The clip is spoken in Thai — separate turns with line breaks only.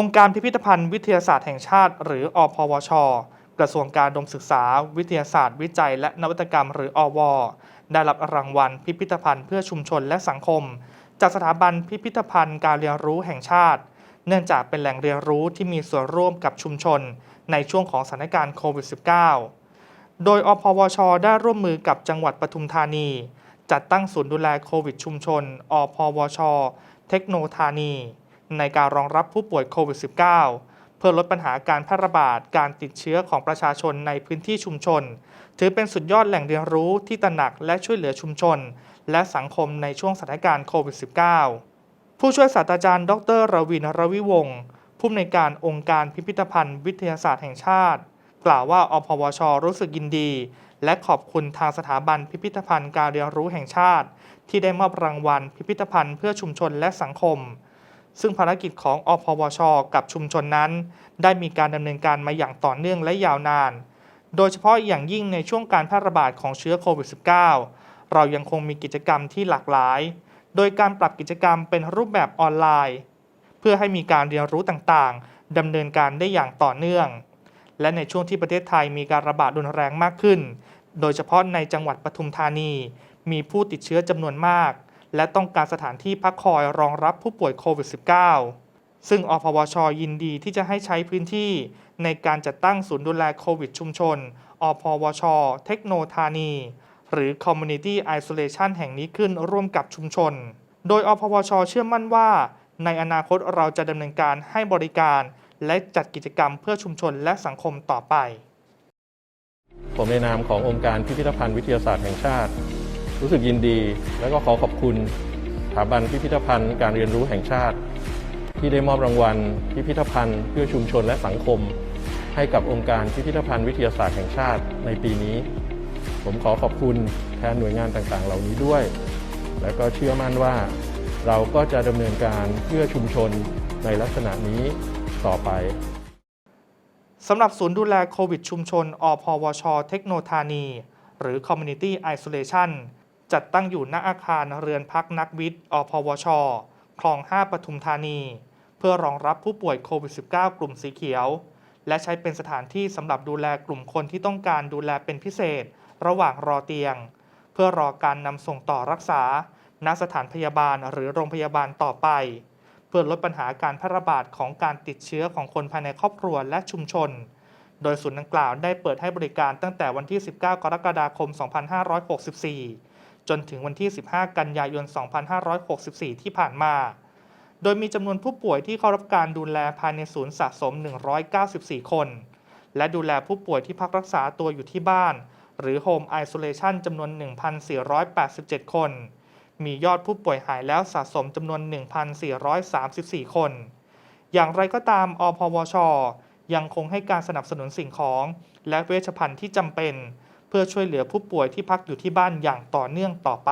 องค์การพิพิธภัณฑ์วิทยาศาสตร์แห่งชาติ หรืออพวช กระทรวงการดมศึกษา วิทยาศาสตร์ วิจัย และนวัตกรรม หรืออว ได้รับรางวัลพิพิธภัณฑ์เพื่อชุมชนและสังคม จากสถาบันพิพิธภัณฑ์การเรียนรู้แห่งชาติ เนื่องจากเป็นแหล่งเรียนรู้ที่มีส่วนร่วมกับชุมชน ในช่วงของสถานการณ์โควิด -19 โดยอพวช ได้ร่วมมือกับจังหวัดปทุมธานี จัดตั้งศูนย์ดูแลโควิดชุมชน อพวช เทคโนธานี ในการรองรับผู้ป่วยโควิด -19 เพื่อลดปัญหาการแพร่ระบาดการติดเชื้อของประชาชนในพื้นที่ชุมชน ถือเป็นสุดยอดแหล่งเรียนรู้ที่ตระหนักและช่วยเหลือชุมชน และสังคมในช่วงสถานการณ์โควิด -19 ผู้ช่วยศาสตราจารย์ ดรรวินรวิวงศ์ผู้อำนวยการองค์การพิพิธภัณฑ์วิทยาศาสตร์แห่งชาติ กล่าวว่าอพวช รู้สึกยินดี และขอบคุณทางสถาบันพิพิธภัณฑ์การเรียนรู้แห่งชาติ ที่ได้มอบรางวัลพิพิธภัณฑ์เพื่อชุมชนและสังคม ซึ่งภารกิจของอพวช กับชุมชนนั้น ได้มีการดำเนินการมาอย่างต่อเนื่องและยาวนาน โดยเฉพาะอย่างยิ่งในช่วงการแพร่ระบาดของเชื้อโควิด -19 เรายังคงมีกิจกรรมที่หลากหลาย โดยการปรับกิจกรรมเป็นรูปแบบออนไลน์ เพื่อให้มีการเรียนรู้ต่างๆดำเนินการได้อย่างต่อเนื่อง และในช่วงที่ประเทศไทยมีการระบาดรุนแรงมากขึ้น โดยเฉพาะในจังหวัดปทุมธานี มีผู้ติดเชื้อจำนวนมาก และต้องการสถานที่พักคอยรองรับผู้ป่วยโควิด -19 ซึ่งอพวช ยินดีที่จะให้ใช้พื้นที่ในการจัดตั้งศูนย์ดูแลโควิดชุมชน อพวช เทคโนธานี หรือ Community Isolation แห่งนี้ขึ้นร่วมกับชุมชน โดยอพวช เชื่อมั่นว่า ในอนาคตเราจะดำเนินการให้บริการ และจัดกิจกรรมเพื่อชุมชนและสังคมต่อไป
ผมในนามขององค์การพิพิธภัณฑ์วิทยาศาสตร์แห่งชาติ รู้สึกยินดี และก็ขอขอบคุณสถาบันพิพิธภัณฑ์การเรียนรู้แห่งชาติ ที่ได้มอบรางวัล พิพิธภัณฑ์เพื่อชุมชนและสังคม ให้กับองค์การพิพิธภัณฑ์วิทยาศาสตร์แห่งชาติในปีนี้ ผมขอขอบคุณแทนหน่วยงานต่างๆ เหล่านี้ด้วย และก็เชื่อมั่นว่าเราก็จะดำเนินการเพื่อชุมชนในลักษณะนี้ต่อไป
สำหรับศูนย์ดูแลโควิดชุมชน อพวช เทคโนธานีหรือ Community Isolation จัดตั้งอยู่ณอาคารเรือนพักนักวิทย์ อพวช คลอง 5 ปทุมธานี เพื่อรองรับผู้ป่วยโควิด -19 กลุ่มสีเขียว และใช้เป็นสถานที่สำหรับดูแลกลุ่มคนที่ต้องการดูแลเป็นพิเศษ ระหว่างรอเตียง เพื่อรอการนำส่งต่อรักษา ณ สถานพยาบาลหรือโรงพยาบาลต่อไป เพื่อลดปัญหาการแพร่ระบาดของการติดเชื้อของคนภายในครอบครัวและชุมชน โดยศูนย์ดังกล่าวได้เปิดให้บริการตั้งแต่วันที่ 19 กรกฎาคม 2564 จนถึงวันที่ 15 กันยายน 2564 ที่ผ่านมา โดยมีจำนวนผู้ป่วยที่เข้ารับการดูแลภายในศูนย์สะสม 194 คน และดูแลผู้ป่วยที่พักรักษาตัวอยู่ที่บ้าน หรือ Home Isolation จำนวน 1,487 คน มียอดผู้ป่วยหายแล้วสะสมจำนวน 1,434 คน อย่างไรก็ตาม อพวช ยังคงให้การสนับสนุนสิ่งของ และเวชภัณฑ์ที่จำเป็น พื่อช่วยเหลือผู้ป่วยที่พักอยู่ที่บ้านอย่างต่อเนื่องต่อไป